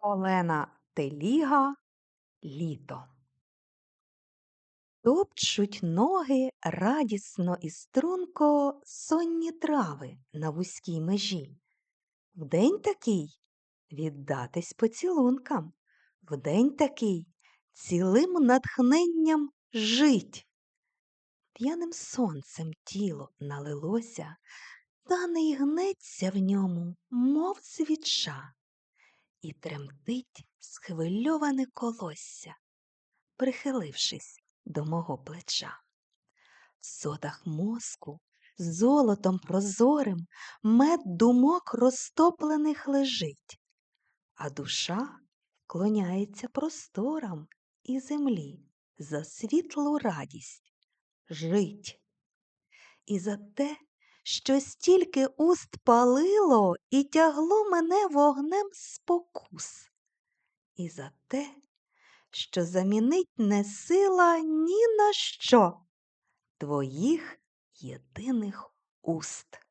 Олена Теліга Літо. Топчуть ноги радісно і струнко сонні трави на вузькій межі. Вдень такий віддатись поцілункам, вдень такий цілим натхненням жить. П'яним сонцем тіло налилося, та не й гнеться в ньому, мов свіча і тремтить схвильоване колосся, прихилившись до мого плеча. В сотах мозку золотом прозорим мед думок розтоплених лежить, а душа клоняється просторам і землі за світлу радість жить. І за те, що стільки уст палило і тягло мене вогнем спокус, і за те, що замінить не сила ні на що твоїх єдиних уст.